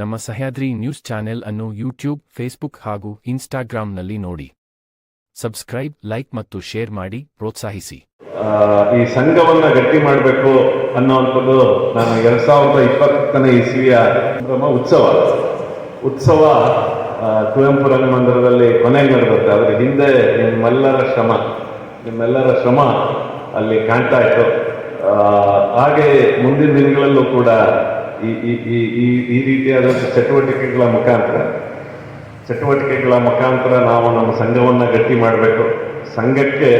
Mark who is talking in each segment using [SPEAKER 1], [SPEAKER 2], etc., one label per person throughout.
[SPEAKER 1] ನಮ್ಮ Sahyadri news channel ಅನ್ನು YouTube, Facebook ಹಾಗೂ ಇನ್ಸ್ಟಾಗ್ರಾಂನಲ್ಲಿ ನೋಡಿ. ಸಬ್ಸ್ಕ್ರೈಬ್, ಲೈಕ್ ಮತ್ತು ಶೇರ್ ಮಾಡಿ, ಪ್ರೋತ್ಸಾಹಿಸಿ.
[SPEAKER 2] ಈ ಸಂಘವನ್ನು ಗಟ್ಟಿ ಮಾಡಬೇಕು ಅನ್ನೋವಂಥದ್ದು ನಾನು ಎರಡ್ ಸಾವಿರದ ಇಪ್ಪತ್ತನೇ ಇಸ್ವಿಯ ಉತ್ಸವ. ಉತ್ಸವ ಕುವೆಂಪು ರಂಗಮಂದಿರದಲ್ಲಿ ಕೊನೆಗೆ ನಡೆಯುತ್ತೆ. ಅದರ ಹಿಂದೆ ನಿಮ್ಮೆಲ್ಲರ ಶ್ರಮ ನಿಮ್ಮೆಲ್ಲರ ಶ್ರಮ ಅಲ್ಲಿ ಕಾಣ್ತಾ ಇತ್ತು. ಹಾಗೆ ಮುಂದಿನ ದಿನಗಳಲ್ಲೂ ಕೂಡ ಈ ಈ ಈ, ಈ- ರೀತಿಯಾದ ಚಟುವಟಿಕೆಗಳ ಮುಖಾಂತರ ಚಟುವಟಿಕೆಗಳ ಮುಖಾಂತರ ನಾವು ನಮ್ಮ ಸಂಘವನ್ನು ಗಟ್ಟಿ ಮಾಡಬೇಕು. ಸಂಘಕ್ಕೆ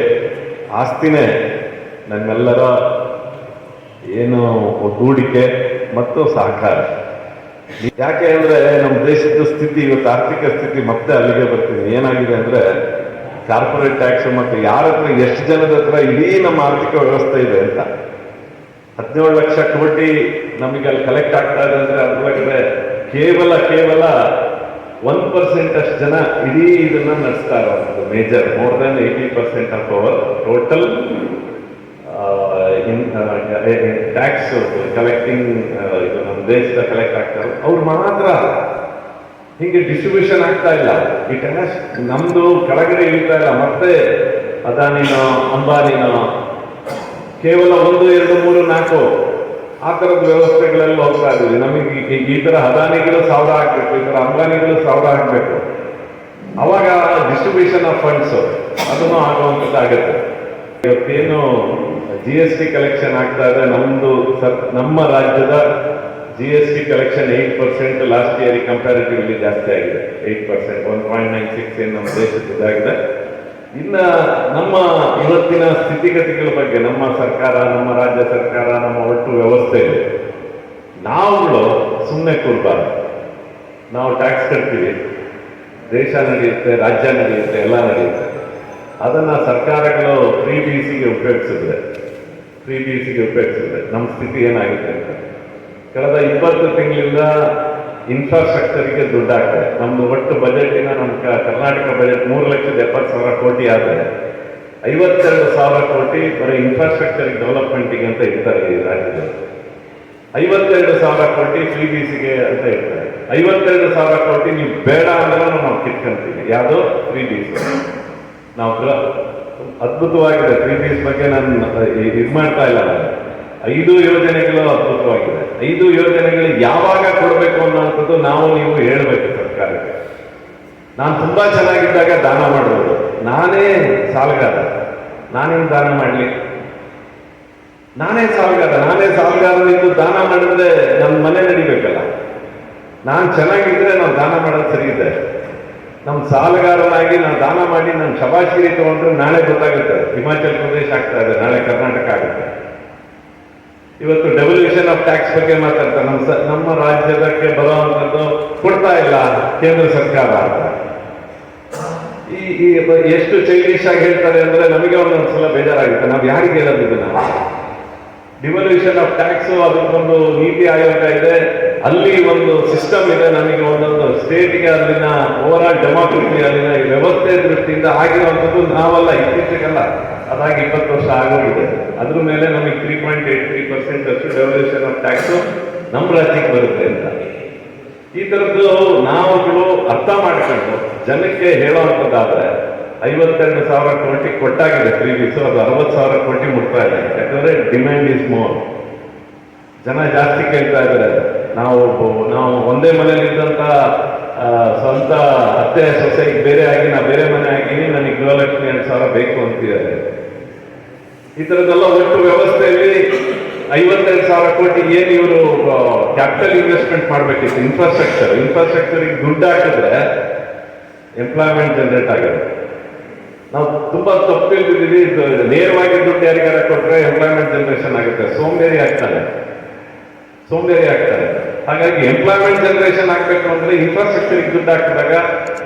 [SPEAKER 2] ಆಸ್ತಿನೇ ನಮ್ಮೆಲ್ಲರ ಏನು ಒಗ್ಗೂಡಿಕೆ ಮತ್ತು ಸಹಕಾರ. ಯಾಕೆ ಅಂದರೆ ನಮ್ಮ ದೇಶದ ಸ್ಥಿತಿ ಇವತ್ತು ಆರ್ಥಿಕ ಸ್ಥಿತಿ ಮತ್ತೆ ಅಲ್ಲಿಗೆ ಬರ್ತೀನಿ ಏನಾಗಿದೆ ಅಂದರೆ ಕಾರ್ಪೊರೇಟ್ ಟ್ಯಾಕ್ಸ್ ಮತ್ತು ಯಾರ ಹತ್ರ ಎಷ್ಟು ಜನದ ಹತ್ರ ಇಡೀ ನಮ್ಮ ಆರ್ಥಿಕ ವ್ಯವಸ್ಥೆ ಇದೆ ಅಂತ. ಹದಿನೇಳು ಲಕ್ಷ ಕೋಟಿ ನಮಗೆ ಅಲ್ಲಿ ಕಲೆಕ್ಟ್ ಆಗ್ತಾ ಇದೆ ಅಂದ್ರೆ ಅರ್ಥವಾಗಿದೆ ಕೇವಲ ಕೇವಲ ಒನ್ ಪರ್ಸೆಂಟ್ ಅಷ್ಟು ಜನ ಇಡೀ ಇದನ್ನ ನಡೆಸ್ತಾ ಇರೋದು major more than eighty percent of our total tax collecting ಇದು ನಮ್ಮ ದೇಶದ ಕಲೆಕ್ಟ್ ಆಗ್ತಾರೆ ಅವ್ರು ಮಾತ್ರ ಹೀಗೆ ಡಿಸ್ಟ್ರಿಬ್ಯೂಷನ್ ಆಗ್ತಾ ಇಲ್ಲ. ಈ ನಮ್ದು ಕೆಳಗಡೆ ಇಳಿತಾ ಇಲ್ಲ. ಮತ್ತೆ ಅದಾನಿನೋ, ಅಂಬಾನಿನೋ ಕೇವಲ ಒಂದು, ಎರಡು, ಮೂರು, ನಾಲ್ಕು. ಆ ಥರದ ವ್ಯವಸ್ಥೆಗಳಲ್ಲಿ ಹೋಗ್ತಾ ಇದ್ದೀವಿ. ನಮಗೆ ಈ- ಈ ತರ ಹದಾನಿಗಳು ಸಾವಿರ ಹಾಕಬೇಕು ಈ ಥರ ಅಂಬಾನಿಗಳು ಸಾವಿರ ಹಾಕಬೇಕು ಅವಾಗ ಡಿಸ್ಟ್ರಿಬ್ಯೂಷನ್ ಆಫ್ ಫಂಡ್ಸ್ ಅದನ್ನು ಆಗುವಂಥದ್ದಾಗುತ್ತೆ. ಇವತ್ತೇನು ಜಿ ಎಸ್ ಟಿ ಕಲೆಕ್ಷನ್ ಆಗ್ತಾ ಇದೆ. ನಮ್ಮದು ಸರ್- ನಮ್ಮ ರಾಜ್ಯದ G S T collection eight percent last year comparatively ಜಾಸ್ತಿ ಆಗಿದೆ. Eight percent one point nine six ಏನು ನಮ್ಮ ದೇಶದ ಇದಾಗಿದೆ ಇನ್ನ ನಮ್ಮ ಇವತ್ತಿನ ಸ್ಥಿತಿಗತಿಗಳ ಬಗ್ಗೆ ನಮ್ಮ ಸರ್ಕಾರ, ನಮ್ಮ ರಾಜ್ಯ ಸರ್ಕಾರ, ನಮ್ಮ ಒಟ್ಟು ವ್ಯವಸ್ಥೆ ನಾವುಗಳು ಸುಮ್ಮನೆ ಕೂರ್ಬಾರ್ದು. ನಾವು ಟ್ಯಾಕ್ಸ್ ಕಟ್ತೀವಿ. ದೇಶ ನಡೆಯುತ್ತೆ, ರಾಜ್ಯ ನಡೆಯುತ್ತೆ, ಎಲ್ಲ ನಡೆಯುತ್ತೆ. ಅದನ್ನು ಸರ್ಕಾರಗಳು ಫ್ರೀ ಬಿ ಸಿಗೆ ಉಪಯೋಗಿಸಿದ್ರೆ ಫ್ರೀ ಬಿ ಸಿಗೆ ಉಪಯೋಗಿಸಿದ್ರೆ ನಮ್ಮ ಸ್ಥಿತಿ ಏನಾಗಿದೆ ಅಂತ. ಕಳೆದ ಇಪ್ಪತ್ತು ತಿಂಗಳಿಂದ ಇನ್ಫ್ರಾಸ್ಟ್ರಕ್ಚರ್ಗೆ ದುಡ್ಡು ಆಗ್ತದೆ ನಮ್ದು ಒಟ್ಟು ಬಜೆಟಿನ ನಮ್ಮ ಕರ್ನಾಟಕ ಬಜೆಟ್ ಮೂರು ಲಕ್ಷದ ಎಪ್ಪತ್ತು ಸಾವಿರ ಕೋಟಿ ಆದರೆ, ಐವತ್ತೆರಡು ಸಾವಿರ ಕೋಟಿ ಬರೀ ಇನ್ಫ್ರಾಸ್ಟ್ರಕ್ಚರ್ ಡೆವಲಪ್ಮೆಂಟಿಗೆ ಅಂತ ಇರ್ತಾರೆ ಈ ರಾಜ್ಯದಲ್ಲಿ ಐವತ್ತೆರಡು ಸಾವಿರ ಕೋಟಿ ಸಿ ಬಿ ಸಿಗೆ ಅಂತ ಇರ್ತಾರೆ ಐವತ್ತೆರಡು ಸಾವಿರ ಕೋಟಿ ನೀವು ಬೇಡ ಅಂದ್ರೆ ನಾವು ಕಿತ್ಕೊಂತೀವಿ. ಯಾವುದೋ ತ್ರೀ ಬಿ ಸಿ ನಾವು ಅದ್ಭುತವಾಗಿದೆ ತ್ರೀ ಬಿ ಬಗ್ಗೆ ನಾನು ಇದು ಮಾಡ್ತಾ ಇಲ್ಲ. ಐದು ಯೋಜನೆಗಳು ಅದ್ಭುತವಾಗಿದೆ. ಐದು ಯೋಜನೆಗಳು ಯಾವಾಗ ಕೊಡಬೇಕು ಅನ್ನೋಂಥದ್ದು ನಾವು ನೀವು ಹೇಳಬೇಕು ಸರ್ಕಾರಕ್ಕೆ. ನಾನು ತುಂಬಾ ಚೆನ್ನಾಗಿದ್ದಾಗ ದಾನ ಮಾಡ್ಬೋದು ನಾನೇ ಸಾಲಗಾರ. ನಾನೇನು ದಾನ ಮಾಡಲಿ. ನಾನೇ ಸಾಲಗಾರ. ನಾನೇ ಸಾಲಗಾರನಿದ್ದು ದಾನ ಮಾಡಿದ್ರೆ ನನ್ನ ಮನೆ ನಡಿಬೇಕಲ್ಲ. ನಾನು ಚೆನ್ನಾಗಿದ್ರೆ ನಾವು ದಾನ ಮಾಡೋದು ಸರಿ ಇದೆ. ನಮ್ಮ ಸಾಲಗಾರನಾಗಿ ನಾನು ದಾನ ಮಾಡಿ ನಾನು ಶಬಾಶಿರಿ ತಗೊಂಡ್ರೆ ನಾಳೆ ಗೊತ್ತಾಗುತ್ತೆ. ಹಿಮಾಚಲ್ ಪ್ರದೇಶ ಆಗ್ತಾ ಇದೆ. ಇವತ್ತು ಡೆವಲ್ಯೂಷನ್ ಆಫ್ ಟ್ಯಾಕ್ಸ್ ಬಗ್ಗೆ ಮಾತಾಡ್ತಾರೆ. ನಮ್ಮ ಸ- ನಮ್ಮ ರಾಜ್ಯದಕ್ಕೆ ಬರುವಂಥದ್ದು ಕೊಡ್ತಾ ಇಲ್ಲ ಕೇಂದ್ರ ಸರ್ಕಾರ. ಅಂತ ಈ ಈ ಎಷ್ಟು ಚೈನೀಸ್ ಆಗಿ ಹೇಳ್ತಾರೆ ಅಂದ್ರೆ ನಮಗೆ ಒಂದೊಂದ್ಸಲ ಬೇಜಾರಾಗುತ್ತೆ. ನಾವು ಯಾರಿಗೆ ಹೇಳೋದು ಇದನ್ನ? ಡಿವಲ್ಯೂಷನ್ ಆಫ್ ಟ್ಯಾಕ್ಸ್ ಅದಕ್ಕೊಂದು ನೀತಿ ಆಯೋಗ ಇದೆ. ಅಲ್ಲಿ ಒಂದು ಸಿಸ್ಟಮ್ ಇದೆ. ನಮಗೆ ಒಂದೊಂದು ಸ್ಟೇಟ್ಗೆ ಅಲ್ಲಿನ ಓವರ್ ಆಲ್ ಡೆಮಾಕ್ರಸಿ ಅಲ್ಲಿನ ವ್ಯವಸ್ಥೆ ದೃಷ್ಟಿಯಿಂದ ಆಗಿರುವಂಥದ್ದು ನಾವೆಲ್ಲ, ಇತ್ತೀಚೆಗಲ್ಲ. ಅದಾಗಿ ಇಪ್ಪತ್ತು ವರ್ಷ ಆಗೋಗಿದೆ. ಅದ್ರ ಮೇಲೆ ನಮಗೆ three point eight three percent ಅಷ್ಟು ಡೆವಲ್ಯೂಷನ್ ಆಫ್ ಟ್ಯಾಕ್ಸ್ ನಮ್ಮ ರಾಜ್ಯಕ್ಕೆ ಬರುತ್ತೆ ಅಂತ. ಈ ಥರದ್ದು ನಾವುಗಳು ಅರ್ಥ ಮಾಡಿಕೊಂಡು ಜನಕ್ಕೆ ಹೇಳುವಂಥದ್ದಾದ್ರೆ ಐವತ್ತೆರಡು ಸಾವಿರ ಕೋಟಿ ಕೊಟ್ಟಾಗಿದೆ ಪ್ರೀವಿಯಸ್ ಅದು ಅರವತ್ತು ಸಾವಿರ ಕೋಟಿ ಮುಟ್ತಾ ಇದೆ. ಯಾಕಂದ್ರೆ ಡಿಮ್ಯಾಂಡ್ ಇಸ್ ಮೋರ್ ಜನ ಜಾಸ್ತಿ ಕೇಳ್ತಾ ಇದ್ದಾರೆ. ನಾವು ನಾವು ಒಂದೇ ಮನೇಲಿ ಇದ್ದಂತ ಆ, ಸ್ವಂತ ಅತ್ತೆ ಸೊಸೈಟಿ ಬೇರೆ ಆಗಿ ನಾ ಬೇರೆ ಮನೆ ಆಗಿನಿ ನನಗೆ ಗೃಹಲಕ್ಷ್ಮಿ ಎರಡು ಸಾವಿರ ಬೇಕು ಅಂತಿದ್ದಾರೆ. ಈ ಥರದ್ದೆಲ್ಲ ಒಟ್ಟು ವ್ಯವಸ್ಥೆಯಲ್ಲಿ ಐವತ್ತೆರಡು ಸಾವಿರ ಕೋಟಿ ಏನು ಇವರು ಕ್ಯಾಪಿಟಲ್ ಇನ್ವೆಸ್ಟ್ಮೆಂಟ್ ಮಾಡಬೇಕಿತ್ತು? ಇನ್ಫ್ರಾಸ್ಟ್ರಕ್ಚರ್ ಇನ್ಫ್ರಾಸ್ಟ್ರಕ್ಚರಿಗೆ ದುಡ್ಡು ಹಾಕಿದ್ರೆ ಎಂಪ್ಲಾಯ್ಮೆಂಟ್ ಜನರೇಟ್ ಆಗುತ್ತೆ. ನಾವು ತುಂಬಾ ತಪ್ಪು ಇಲ್ದಿದ್ದೀವಿ ನೇರವಾಗಿ ದುಡ್ಡು ಯಾರಿಗಾರ ಕೊಟ್ಟರೆ ಎಂಪ್ಲಾಯ್ಮೆಂಟ್ ಜನರೇಷನ್ ಆಗುತ್ತೆ. ಸೋಂಬೇರಿ ಆಗ್ತಾರೆ. ಸೋಂಬೇರಿ ಆಗ್ತಾರೆ. ಹಾಗಾಗಿ ಎಂಪ್ಲಾಯ್ಮೆಂಟ್ ಜನರೇಷನ್ ಆಗಬೇಕು ಅಂದ್ರೆ ಇನ್ಫ್ರಾಸ್ಟ್ರಕ್ಚರ್ ದುಡ್ಡು ಹಾಕಿದಾಗ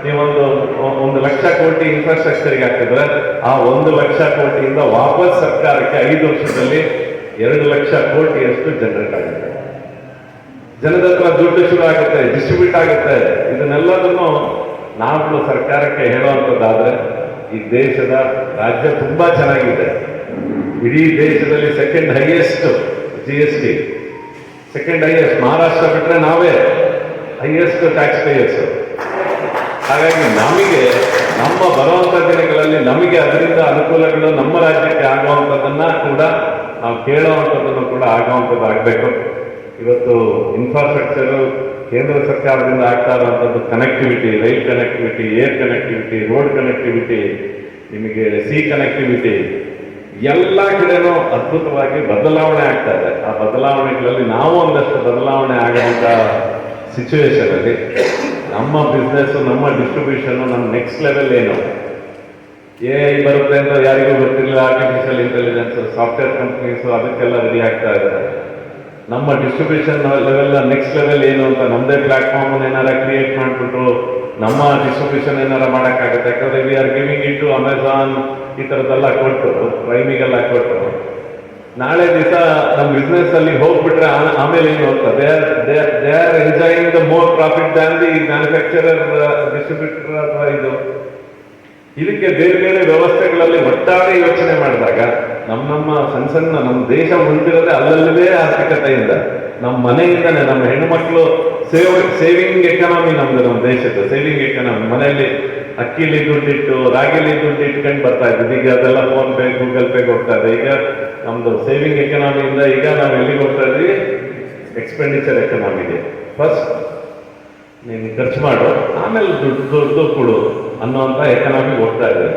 [SPEAKER 2] ನೀವೊಂದು ಒಂದು ಲಕ್ಷ ಕೋಟಿ ಇನ್ಫ್ರಾಸ್ಟ್ರಕ್ಚರ್ಗೆ ಹಾಕಿದ್ರೆ ಆ ಒಂದು ಲಕ್ಷ ಕೋಟಿಯಿಂದ ವಾಪಸ್ ಸರ್ಕಾರಕ್ಕೆ ಐದು ವರ್ಷದಲ್ಲಿ ಎರಡು ಲಕ್ಷ ಕೋಟಿಯಷ್ಟು ಜನರೇಟ್ ಆಗುತ್ತೆ. ಜನದ ಹತ್ರ ದುಡ್ಡು ಶುರು ಆಗುತ್ತೆ ಡಿಸ್ಟ್ರಿಬ್ಯೂಟ್ ಆಗುತ್ತೆ. ಇದನ್ನೆಲ್ಲದನ್ನು ನಾವು ಸರ್ಕಾರಕ್ಕೆ ಹೇಳುವಂಥದ್ದಾದ್ರೆ ಈ ದೇಶದ ರಾಜ್ಯ ತುಂಬಾ ಚೆನ್ನಾಗಿದೆ. ಇಡೀ ದೇಶದಲ್ಲಿ second highest G S T second highest Maharashtra ಬಿಟ್ಟರೆ ನಾವೇ ಹೈಯೆಸ್ಟ್ ಟ್ಯಾಕ್ಸ್ ಪೇಯರ್ಸ್ ಹಾಗಾಗಿ ನಮಗೆ, ನಮ್ಮ ಬರುವಂಥ ದಿನಗಳಲ್ಲಿ ನಮಗೆ ಅದರಿಂದ ಅನುಕೂಲಗಳು ನಮ್ಮ ರಾಜ್ಯಕ್ಕೆ ಆಗುವಂಥದ್ದನ್ನ ಕೂಡ ನಾವು ಕೇಳುವಂಥದ್ದನ್ನು ಕೂಡ ಆಗುವಂಥದ್ದು ಆಗಬೇಕು ಇವತ್ತು ಇನ್ಫ್ರಾಸ್ಟ್ರಕ್ಚರ್ ಕೇಂದ್ರ ಸರ್ಕಾರದಿಂದ ಆಗ್ತಾ ಇರುವಂಥದ್ದು connectivity rail connectivity air connectivity road connectivity ನಿಮಗೆ ಸಿ ಕನೆಕ್ಟಿವಿಟಿ ಎಲ್ಲ ಕಡೆನೂ ಅದ್ಭುತವಾಗಿ ಬದಲಾವಣೆ ಆಗ್ತಾ ಇದೆ. ಆ ಬದಲಾವಣೆಗಳಲ್ಲಿ ನಾವು ಒಂದಷ್ಟು ಬದಲಾವಣೆ ಆಗುವಂಥ ಸಿಚುವೇಶನಲ್ಲಿ ನಮ್ಮ ಬಿಸ್ನೆಸ್ಸು ನಮ್ಮ ಡಿಸ್ಟ್ರಿಬ್ಯೂಷನ್ನು ನಮ್ಮ ನೆಕ್ಸ್ಟ್ ಲೆವೆಲ್ ಏನು? ಎ ಐ ಬರುತ್ತೆ ಅಂತ ಯಾರಿಗೂ ಗೊತ್ತಿರಲಿಲ್ಲ ಆರ್ಟಿಫಿಷಿಯಲ್ ಇಂಟೆಲಿಜೆನ್ಸ್ ಸಾಫ್ಟ್ವೇರ್ ಕಂಪ್ನೀಸು ಅದಕ್ಕೆಲ್ಲ ರೆಡಿ ಆಗ್ತಾ ಇದ್ದಾರೆ. ನಮ್ಮ ಡಿಸ್ಟ್ರಿಬ್ಯೂಷನ್ ಲೆವೆಲ್ ನೆಕ್ಸ್ಟ್ ಲೆವೆಲ್ ಏನು ಅಂತ ನಮ್ಮದೇ ಪ್ಲಾಟ್ಫಾರ್ಮ್ ಏನಾರ ಕ್ರಿಯೇಟ್ ಮಾಡಿಬಿಟ್ಟು ನಮ್ಮ ಡಿಸ್ಟ್ರಿಬ್ಯೂಷನ್ ಏನಾರ ಮಾಡೋಕ್ಕಾಗುತ್ತೆ? ಯಾಕಂದ್ರೆ we are giving it to Amazon ಈ ಥರದ್ದೆಲ್ಲ ಕೊಟ್ಟು ಪ್ರೈಮಿಗೆಲ್ಲ ಕೊಟ್ಟು ನಾಳೆ ದಿವಸ ನಮ್ಮ ಬಿಸ್ನೆಸ್ ಅಲ್ಲಿ ಹೋಗ್ಬಿಟ್ರೆ ಆಮೇಲೆ ಏನು ಅಂತ they are they are enjoying the more profit than the manufacturer distributor ಅಥವಾ ಇದು. ಇದಕ್ಕೆ ಬೇರೆ ಬೇರೆ ವ್ಯವಸ್ಥೆಗಳಲ್ಲಿ ಒಟ್ಟಾರೆ ಯೋಚನೆ ಮಾಡಿದಾಗ ನಮ್ಮ ನಮ್ಮ ಸಣ್ಣ ಸಣ್ಣ ನಮ್ಮ ದೇಶ ಮುಂದಿರೋದೆ ಅಲ್ಲಲ್ಲದೇ ಆರ್ಥಿಕತೆಯಿಂದ. ನಮ್ಮ ಮನೆಯಿಂದನೇ, ನಮ್ಮ ಹೆಣ್ಮಕ್ಳು ಸೇವ್ ಸೇವಿಂಗ್ ಎಕನಾಮಿ ನಮ್ದು ನಮ್ಮ ದೇಶದ ಸೇವಿಂಗ್ ಎಕನಾಮಿ ಮನೆಯಲ್ಲಿ ಅಕ್ಕಿಲಿ ದುಡ್ಡಿಟ್ಟು ರಾಗಿಲಿ ದುಡ್ಡು ಇಟ್ಕೊಂಡು ಬರ್ತಾ ಇದ್ದೀವಿ ಈಗ ಅದೆಲ್ಲ ಫೋನ್ ಪೇ ಗೂಗಲ್ ಪೇ ಹೋಗ್ತಾ ಇದೆ. ಈಗ ನಮ್ದು ಸೇವಿಂಗ್ ಎಕನಾಮಿಯಿಂದ ಈಗ ನಾವು ಎಲ್ಲಿಗೆ ಹೋಗ್ತಾ ಇದ್ವಿ? ಎಕ್ಸ್ಪೆಂಡಿಚರ್ ಎಕನಾಮಿಗೆ ಫಸ್ಟ್ ನೀನು ಖರ್ಚು ಮಾಡು. ಆಮೇಲೆ ದುಡ್ಡು ದುಡ್ಡು ಕೊಡು ಅನ್ನುವಂಥ ಎಕನಾಮಿ ಹೋಗ್ತಾ ಇದೆ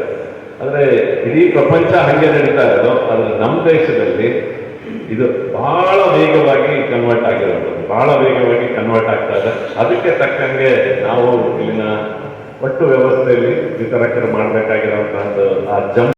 [SPEAKER 2] ಆದರೆ ಇಡೀ ಪ್ರಪಂಚ ಹಾಗೆ ನಡೀತಾ ಇರೋದು, ಆದರೆ ನಮ್ಮ ದೇಶದಲ್ಲಿ ಇದು ಬಹಳ ವೇಗವಾಗಿ ಕನ್ವರ್ಟ್ ಆಗಿರೋದು ಬಹಳ ವೇಗವಾಗಿ ಕನ್ವರ್ಟ್ ಆಗ್ತಾ ಇದೆ. ಅದಕ್ಕೆ ತಕ್ಕಂಗೆ ನಾವು ಇಲ್ಲಿನ ಒಟ್ಟು ವ್ಯವಸ್ಥೆಯಲ್ಲಿ ವಿತರಕರು ಮಾಡಬೇಕಾಗಿರುವಂತಹದ್ದು ಆ ಜಂಪ್